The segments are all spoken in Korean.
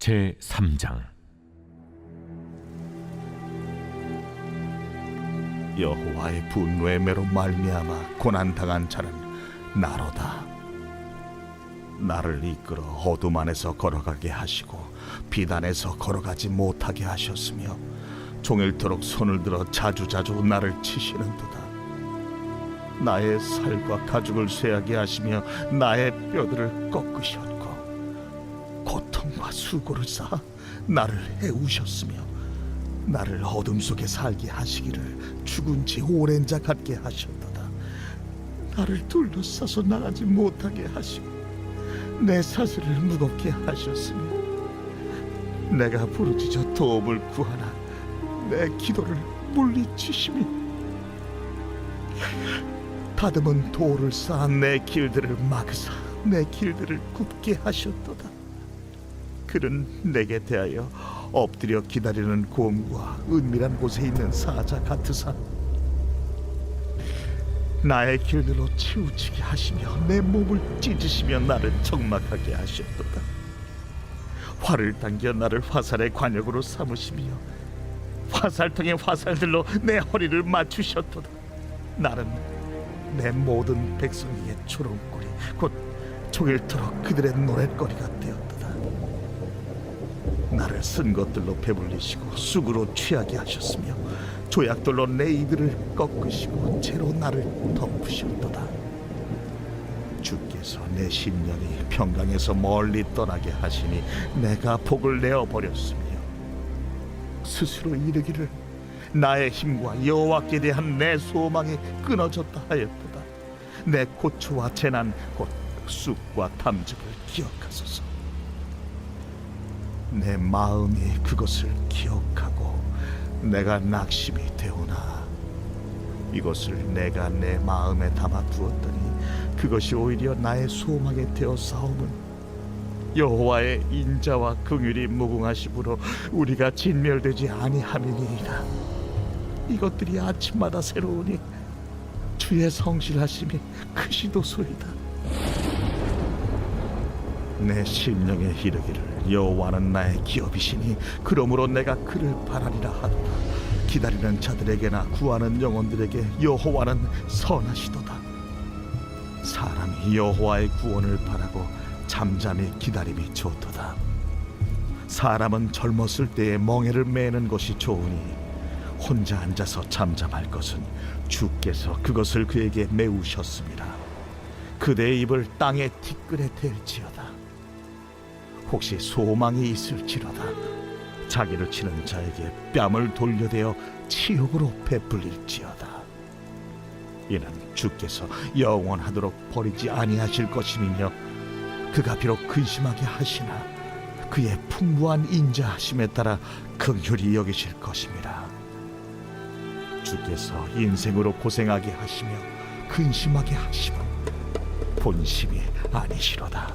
제 3장 여호와의 분노의 매로 말미암아 고난 당한 자는 나로다. 나를 이끌어 어둠 안에서 걸어가게 하시고 비단에서 걸어가지 못하게 하셨으며 종일토록 손을 들어 자주자주 나를 치시는도다. 나의 살과 가죽을 쇠하게 하시며 나의 뼈들을 꺾으셨고 고통과 수고를 쌓아 나를 해우셨으며 나를 어둠 속에 살게 하시기를 죽은 지 오랜 자 같게 하셨도다. 나를 둘러싸서 나가지 못하게 하시고 내 사슬을 무겁게 하셨으며 내가 부르짖어 도움을 구하나 내 기도를 물리치시며 다듬은 돌을 쌓은 내 길들을 막으사 내 길들을 굽게 하셨도다. 그는 내게 대하여 엎드려 기다리는 곰과 은밀한 곳에 있는 사자 같으사 나의 길들로 치우치게 하시며 내 몸을 찢으시며 나를 적막하게 하셨도다. 활을 당겨 나를 화살의 관역으로 삼으시며 화살통의 화살들로 내 허리를 맞추셨도다. 나는 내 모든 백성에게 초롱골이 곧 종일토록 그들의 노랫거리가 되었도다 나를 쓴 것들로 배불리시고 쑥으로 취하게 하셨으며 조약돌로 내 이들을 꺾으시고 채로 나를 덮으셨도다. 주께서 내 심령이 평강에서 멀리 떠나게 하시니 내가 복을 내어 버렸으며 스스로 이르기를 나의 힘과 여호와께 대한 내 소망이 끊어졌다 하였도다. 내 고초와 재난 곧 쑥과 탐즙을 기억하소서. 내 마음이 그것을 기억하고 내가 낙심이 되오나? 이것을 내가 내 마음에 담아 두었더니 그것이 오히려 나의 소망이 되어 싸움은 여호와의 인자와 긍휼이 무궁하심으로 우리가 진멸되지 아니함이니이다. 이것들이 아침마다 새로우니 주의 성실하심이 크시도소이다. 내 심령에 이르기를 여호와는 나의 기업이시니 그러므로 내가 그를 바라리라 하도다. 기다리는 자들에게나 구하는 영혼들에게 여호와는 선하시도다. 사람이 여호와의 구원을 바라고 잠잠히 기다림이 좋도다. 사람은 젊었을 때에 멍에를 매는 것이 좋으니 혼자 앉아서 잠잠할 것은 주께서 그것을 그에게 메우셨습니다. 그대의 입을 땅에 티끌에 댈지어다 혹시 소망이 있을지로다. 자기를 치는 자에게 뺨을 돌려대어 치욕으로 베풀릴지어다. 이는 주께서 영원하도록 버리지 아니하실 것임이며 그가 비록 근심하게 하시나 그의 풍부한 인자하심에 따라 긍휼히 여기실 것임이라 주께서 인생으로 고생하게 하시며 근심하게 하심은 본심이 아니시로다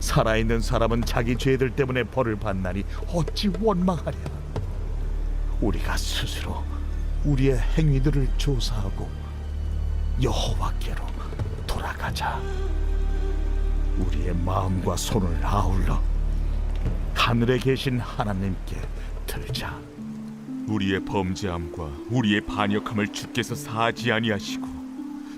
살아있는 사람은 자기 죄들 때문에 벌을 받나니 어찌 원망하랴? 우리가 스스로 우리의 행위들을 조사하고 여호와께로 돌아가자. 우리의 마음과 손을 아울러 하늘에 계신 하나님께 들자. 우리의 범죄함과 우리의 반역함을 주께서 사하지 아니하시고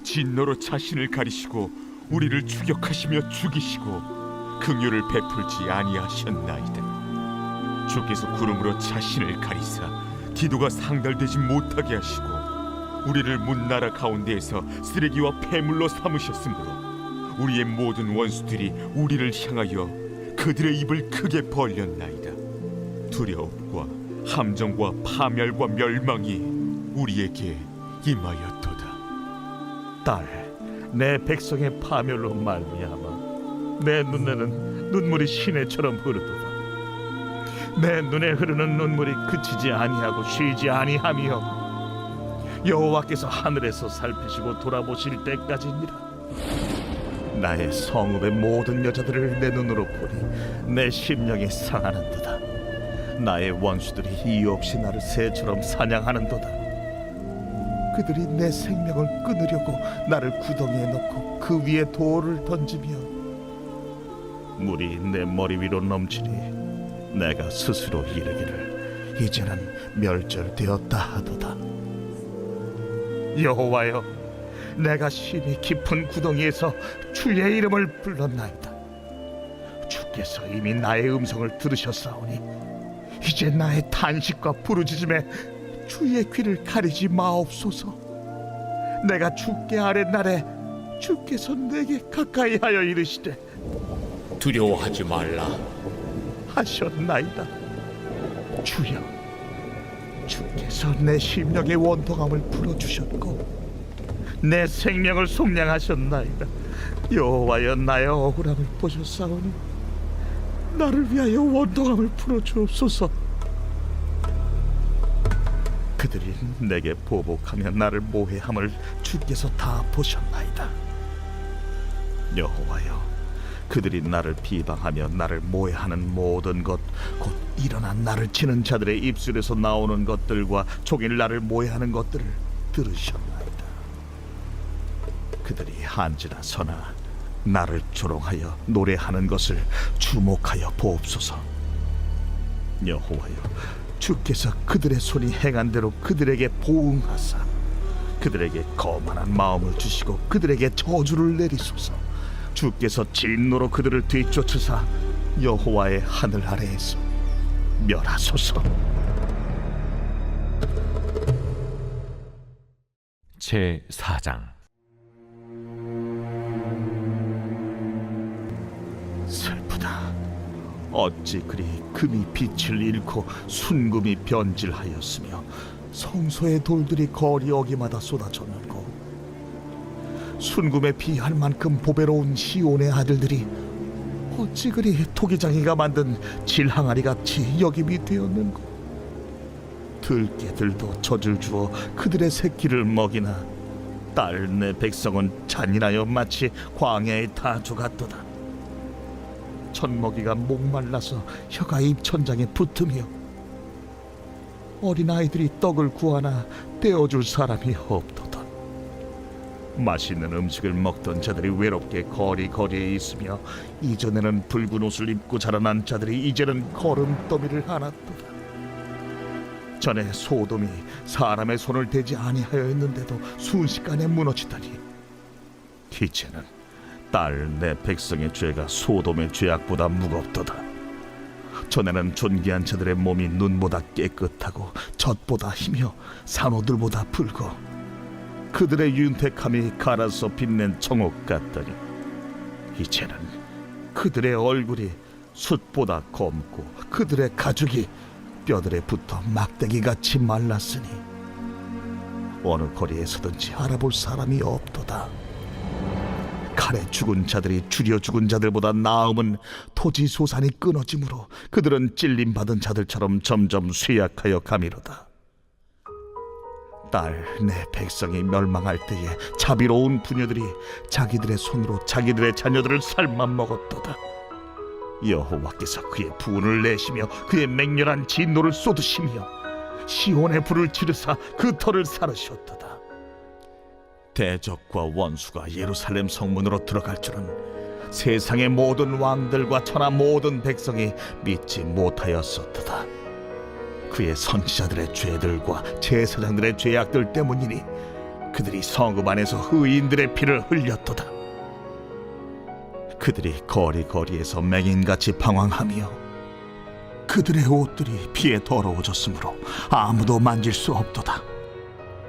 진노로 자신을 가리시고 우리를 추격하시며 죽이시고 긍휼을 베풀지 아니하셨나이다. 주께서 구름으로 자신을 가리사 기도가 상달되지 못하게 하시고 우리를 문나라 가운데에서 쓰레기와 폐물로 삼으셨으므로 우리의 모든 원수들이 우리를 향하여 그들의 입을 크게 벌렸나이다. 두려움과 함정과 파멸과 멸망이 우리에게 임하였도다. 딸 내 백성의 파멸로 말미암아 내 눈에는 눈물이 시내처럼 흐르도다. 내 눈에 흐르는 눈물이 그치지 아니하고 쉬지 아니하며 여호와께서 하늘에서 살피시고 돌아보실 때까지니라. 나의 성읍의 모든 여자들을 내 눈으로 보니 내 심령이 상하는도다. 나의 원수들이 이유 없이 나를 새처럼 사냥하는도다. 그들이 내 생명을 끊으려고 나를 구덩이에 넣고 그 위에 돌을 던지며 물이 내 머리 위로 넘치니 내가 스스로 이르기를 이제는 멸절되었다 하도다. 여호와여 내가 심히 깊은 구덩이에서 주의 이름을 불렀나이다. 주께서 이미 나의 음성을 들으셨사오니 이제 나의 탄식과 부르짖음에 주의 귀를 가리지 마옵소서. 내가 죽게 아랫 날에 주께서 내게 가까이 하여 이르시되 두려워하지 말라. 하셨나이다. 주여 주께서 내 심령의 원통함을 풀어주셨고 내 생명을 속량하셨나이다. 여호와여 나의 억울함을 보셨사오니 나를 위하여 원통함을 풀어주옵소서. 그들이 내게 보복하며 나를 모해함을 주께서 다 보셨나이다. 여호와여 그들이 나를 비방하며 나를 모해하는 모든 것 곧 일어난 나를 치는 자들의 입술에서 나오는 것들과 종일 나를 모해하는 것들을 들으셨나이다. 그들이 한지나 서나 나를 조롱하여 노래하는 것을 주목하여 보옵소서. 여호와여 주께서 그들의 손이 행한 대로 그들에게 보응하사 그들에게 거만한 마음을 주시고 그들에게 저주를 내리소서 주께서 진노로 그들을 뒤쫓으사 여호와의 하늘 아래에서 멸하소서. 제 4장. 슬프다. 어찌 그리 금이 빛을 잃고 순금이 변질하였으며 성소의 돌들이 거리 어기마다 쏟아졌는고 순금에 비할 만큼 보배로운 시온의 아들들이 어찌 그리 토기장이가 만든 질항아리 같이 여김이 되었는고. 들깨들도 젖을 주어 그들의 새끼를 먹이나 딸 내 백성은 잔인하여 마치 광야의 타주 같도다. 젖먹이가 목말라서 혀가 입천장에 붙으며 어린아이들이 떡을 구하나 떼어줄 사람이 없도다 맛있는 음식을 먹던 자들이 외롭게 거리 거리에 있으며 이전에는 붉은 옷을 입고 자라난 자들이 이제는 걸음더미를 하나도다. 전에 소돔이 사람의 손을 대지 아니하였는데도 순식간에 무너지다니. 이제는 딸 내 백성의 죄가 소돔의 죄악보다 무겁도다. 전에는 존귀한 자들의 몸이 눈보다 깨끗하고 젖보다 희며 산호들보다 붉어 그들의 윤택함이 갈아서 빛낸 청옥 같더니 이제는 그들의 얼굴이 숯보다 검고 그들의 가죽이 뼈들에 붙어 막대기 같이 말랐으니 어느 거리에서든지 알아볼 사람이 없도다. 칼에 죽은 자들이 줄여 죽은 자들보다 나음은 토지 소산이 끊어짐으로 그들은 찔림 받은 자들처럼 점점 쇠약하여 가미로다. 딸 내 백성이 멸망할 때에 자비로운 부녀들이 자기들의 손으로 자기들의 자녀들을 삶아 먹었도다. 여호와께서 그의 부운을 내시며 그의 맹렬한 진노를 쏟으시며 시온의 불을 지르사 그 터를 사르셨도다. 대적과 원수가 예루살렘 성문으로 들어갈 줄은 세상의 모든 왕들과 천하 모든 백성이 믿지 못하였었도다. 그의 선지자들의 죄들과 제사장들의 죄악들 때문이니 그들이 성읍 안에서 의인들의 피를 흘렸도다. 그들이 거리거리에서 맹인같이 방황하며 그들의 옷들이 피에 더러워졌으므로 아무도 만질 수 없도다.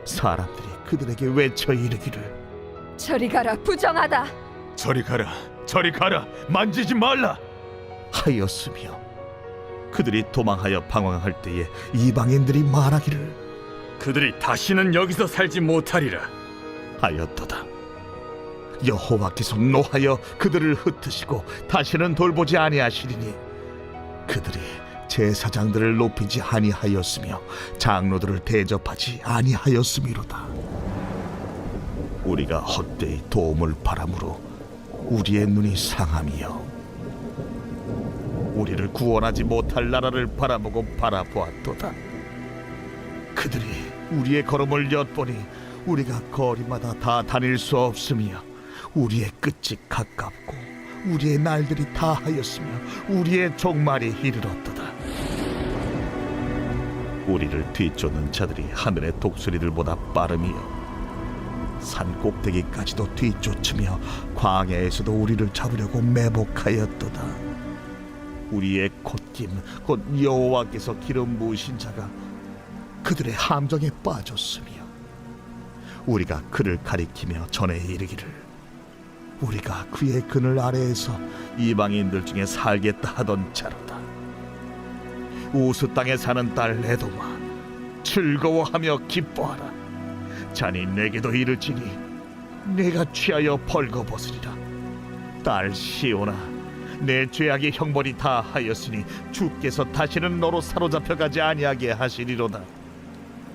사람들이 그들에게 외쳐 이르기를 저리 가라 부정하다 저리 가라 저리 가라 만지지 말라 하였으며 그들이 도망하여 방황할 때에 이방인들이 말하기를 그들이 다시는 여기서 살지 못하리라. 하였도다. 여호와께서 노하여 그들을 흩으시고 다시는 돌보지 아니하시리니 그들이 제사장들을 높이지 아니하였으며 장로들을 대접하지 아니하였음이로다. 우리가 헛되이 도움을 바람으로 우리의 눈이 상함이요 우리를 구원하지 못할 나라를 바라보고 바라보았도다. 그들이 우리의 걸음을 엿보니 우리가 거리마다 다 다닐 수 없으며 우리의 끝이 가깝고 우리의 날들이 다 하였으며 우리의 종말이 이르렀도다. 우리를 뒤쫓는 자들이 하늘의 독수리들보다 빠름이요 산 꼭대기까지도 뒤쫓으며 광야에서도 우리를 잡으려고 매복하였도다. 우리의 콧김 곧 여호와께서 기름 부으신 자가 그들의 함정에 빠졌으며 우리가 그를 가리키며 전에 이르기를 우리가 그의 그늘 아래에서 이방인들 중에 살겠다 하던 자로다. 우스 땅에 사는 딸 에도마 즐거워하며 기뻐하라. 자니 내게도 이르지니 내가 취하여 벌거벗으리라. 딸 시오나 내 죄악의 형벌이 다 하였으니 주께서 다시는 너로 사로잡혀 가지 아니하게 하시리로다.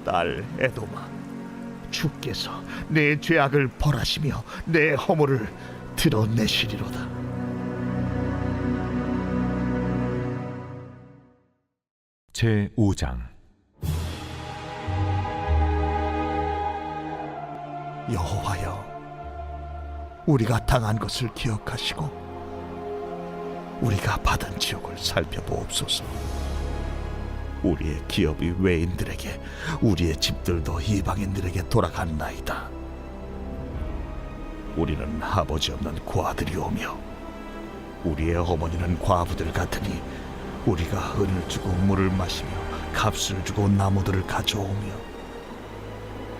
딸 에도마 주께서 내 죄악을 벌하시며 내 허물을 드러내시리로다. 제 5장. 여호와여 우리가 당한 것을 기억하시고 우리가 받은 지옥을 살펴보옵소서 우리의 기업이 외인들에게 우리의 집들도 이방인들에게 돌아갔나이다 우리는 아버지 없는 고아들이 오며 우리의 어머니는 과부들 같으니 우리가 은을 주고 물을 마시며 값을 주고 나무들을 가져오며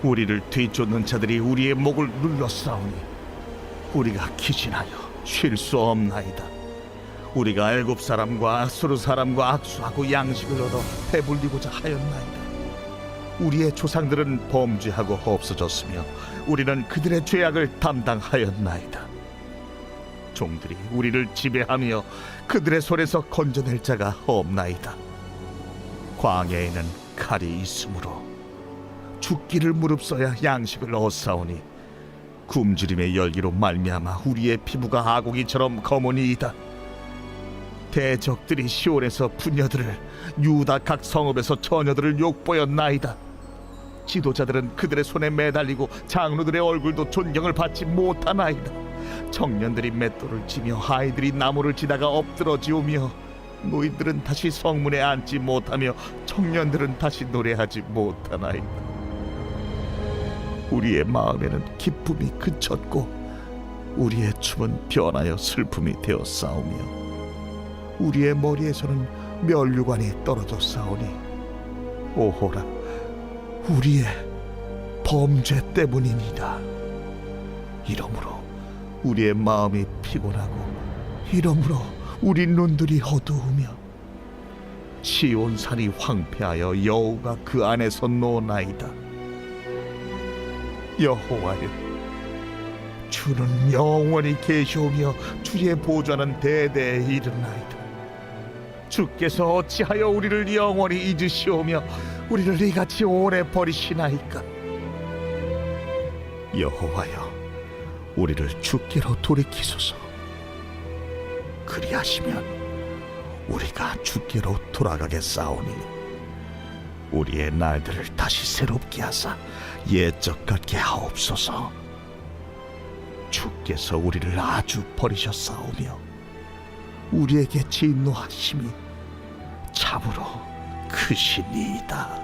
우리를 뒤쫓는 자들이 우리의 목을 싸우니 우리가 기진하여 쉴 수 없나이다. 우리가 애굽 사람과 수르 사람과 악수하고 양식을 얻어 배불리고자 하였나이다. 우리의 조상들은 범죄하고 없어졌으며 우리는 그들의 죄악을 담당하였나이다. 종들이 우리를 지배하며 그들의 손에서 건져낼 자가 없나이다. 광야에는 칼이 있으므로 죽기를 무릅써야 양식을 얻사오니 굶주림의 열기로 말미암아 우리의 피부가 아고기처럼 검으니이다. 대적들이 시온에서 부녀들을 유다 각 성읍에서 처녀들을 욕보였나이다. 지도자들은 그들의 손에 매달리고 장로들의 얼굴도 존경을 받지 못하나이다. 청년들이 맷돌을 치며 아이들이 나무를 치다가 엎드러지오며 노인들은 다시 성문에 앉지 못하며 청년들은 다시 노래하지 못하나이다. 우리의 마음에는 기쁨이 그쳤고 우리의 춤은 변하여 슬픔이 되어 싸우며 우리의 머리에서는 멸류관이 떨어져 싸우니 오호라 우리의 범죄 때문이니라 이러므로 우리의 마음이 피곤하고 이러므로 우리 눈들이 어두우며 시온 산이 황폐하여 여호가 그 안에서 노나이다. 여호와여 주는 영원히 계시오며 주의 보좌는 대대에 이르나이다 주께서 어찌하여 우리를 영원히 잊으시오며 우리를 이같이 오래 버리시나이까? 여호와여 우리를 주께로 돌이키소서. 그리하시면 우리가 주께로 돌아가겠사오니 우리의 날들을 다시 새롭게 하사 옛적 같게 하옵소서. 주께서 우리를 아주 버리셨사오며 우리에게 진노하심이 참으로 크시니이다.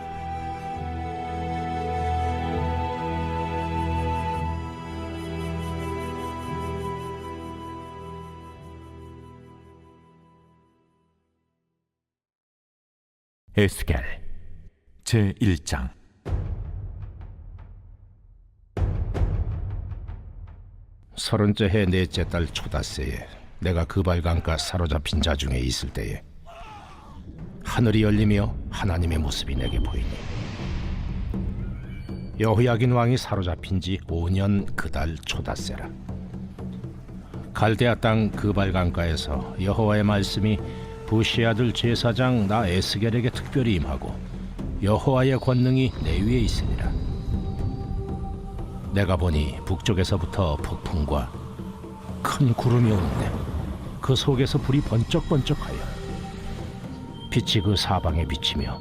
에스겔 제 1장 서른째 해 넷째 달 초다새에 내가 그발강가 사로잡힌 자 중에 있을 때에 하늘이 열리며 하나님의 모습이 내게 보이니 여호야긴 왕이 사로잡힌 지 5년 그달 초다새라 갈대아 땅 그발 강가에서 여호와의 말씀이 부시 아들 제사장 나 에스겔에게 특별히 임하고 여호와의 권능이 내 위에 있으니라. 내가 보니 북쪽에서부터 폭풍과 큰 구름이 오는데 그 속에서 불이 번쩍번쩍하여 빛이 그 사방에 비치며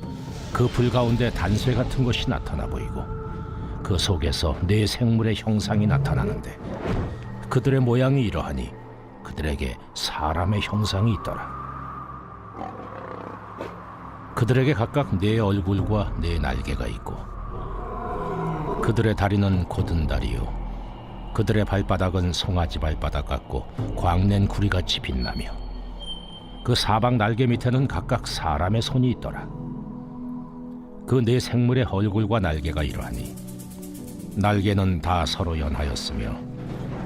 그 불 가운데 단쇠 같은 것이 나타나 보이고 그 속에서 네 생물의 형상이 나타나는데 그들의 모양이 이러하니 그들에게 사람의 형상이 있더라. 그들에게 각각 네 얼굴과 네 날개가 있고 그들의 다리는 곧은 다리요 그들의 발바닥은 송아지 발바닥 같고 광낸 구리같이 빛나며 그 사방 날개 밑에는 각각 사람의 손이 있더라. 그 네 생물의 얼굴과 날개가 이러하니 날개는 다 서로 연하였으며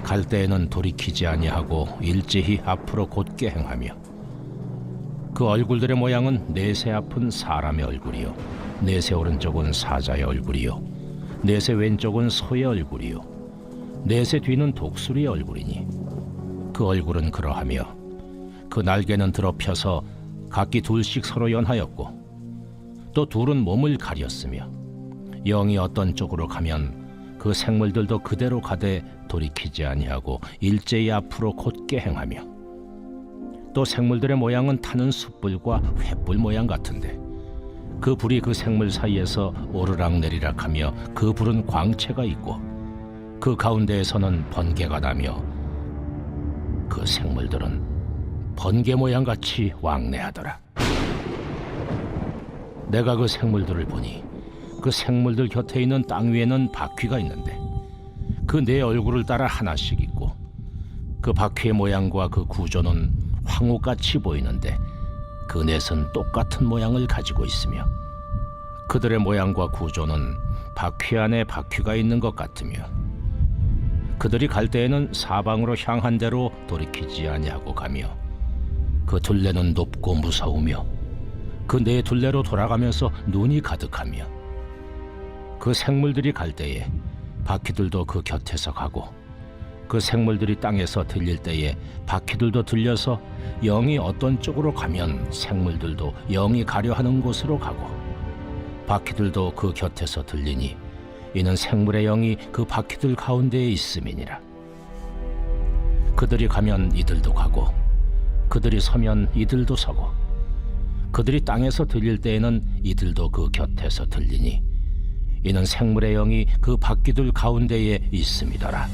갈 때에는 돌이키지 아니하고 일제히 앞으로 곧게 행하며 그 얼굴들의 모양은 넷의 앞은 사람의 얼굴이요 넷의 오른쪽은 사자의 얼굴이요 넷의 왼쪽은 소의 얼굴이요 넷의 뒤는 독수리의 얼굴이니 그 얼굴은 그러하며 그 날개는 드러펴서 각기 둘씩 서로 연하였고 또 둘은 몸을 가렸으며 영이 어떤 쪽으로 가면 그 생물들도 그대로 가되 돌이키지 아니하고 일제히 앞으로 곧게 행하며 또 생물들의 모양은 타는 숯불과 횃불 모양 같은데 그 불이 그 생물 사이에서 오르락 내리락 하며 그 불은 광채가 있고 그 가운데에서는 번개가 나며 그 생물들은 번개 모양 같이 왕래하더라. 내가 그 생물들을 보니 그 생물들 곁에 있는 땅 위에는 바퀴가 있는데 그네 얼굴을 따라 하나씩 있고 그 바퀴의 모양과 그 구조는 황후같이 보이는데 그 넷은 똑같은 모양을 가지고 있으며 그들의 모양과 구조는 바퀴 안에 바퀴가 있는 것 같으며 그들이 갈 때에는 사방으로 향한 대로 돌이키지 아니하고 가며 그 둘레는 높고 무서우며 그 네 둘레로 돌아가면서 눈이 가득하며 그 생물들이 갈 때에 바퀴들도 그 곁에서 가고 그 생물들이 땅에서 들릴 때에 바퀴들도 들려서 영이 어떤 쪽으로 가면 생물들도 영이 가려 하는 곳으로 가고 바퀴들도 그 곁에서 들리니 이는 생물의 영이 그 바퀴들 가운데에 있음이니라. 그들이 가면 이들도 가고 그들이 서면 이들도 서고 그들이 땅에서 들릴 때에는 이들도 그 곁에서 들리니 이는 생물의 영이 그 바퀴들 가운데에 있음이더라.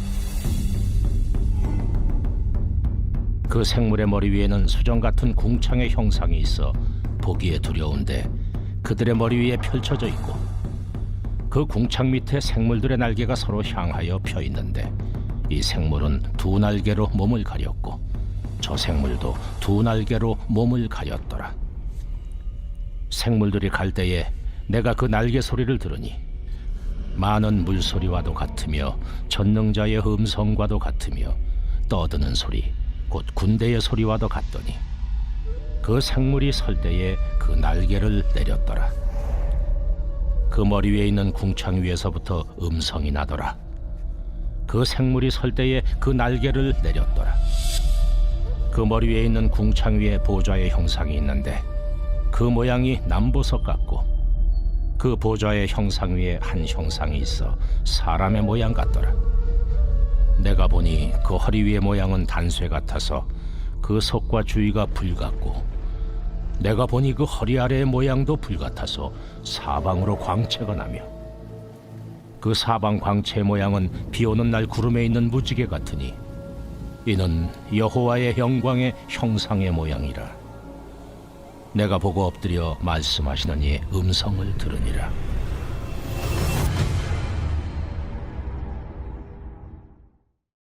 그 생물의 머리 위에는 수정 같은 궁창의 형상이 있어 보기에 두려운데 그들의 머리 위에 펼쳐져 있고 그 궁창 밑에 생물들의 날개가 서로 향하여 펴 있는데 이 생물은 두 날개로 몸을 가렸고 저 생물도 두 날개로 몸을 가렸더라. 생물들이 갈 때에 내가 그 날개 소리를 들으니 많은 물소리와도 같으며 전능자의 음성과도 같으며 떠드는 소리 곧 군대의 소리와도 같더니 그 생물이 설 때에 그 날개를 내렸더라. 그 머리 위에 있는 궁창 위에서부터 음성이 나더라. 그 생물이 설 때에 그 날개를 내렸더라 그 머리 위에 있는 궁창 위에 보좌의 형상이 있는데 그 모양이 남보석 같고 그 보좌의 형상 위에 한 형상이 있어 사람의 모양 같더라. 내가 보니 그 허리 위의 모양은 단쇠 같아서 그 속과 주위가 불 같고 내가 보니 그 허리 아래의 모양도 불 같아서 사방으로 광채가 나며 그 사방 광채의 모양은 비 오는 날 구름에 있는 무지개 같으니 이는 여호와의 영광의 형상의 모양이라. 내가 보고 엎드려 말씀하시는 이의 음성을 들으니라.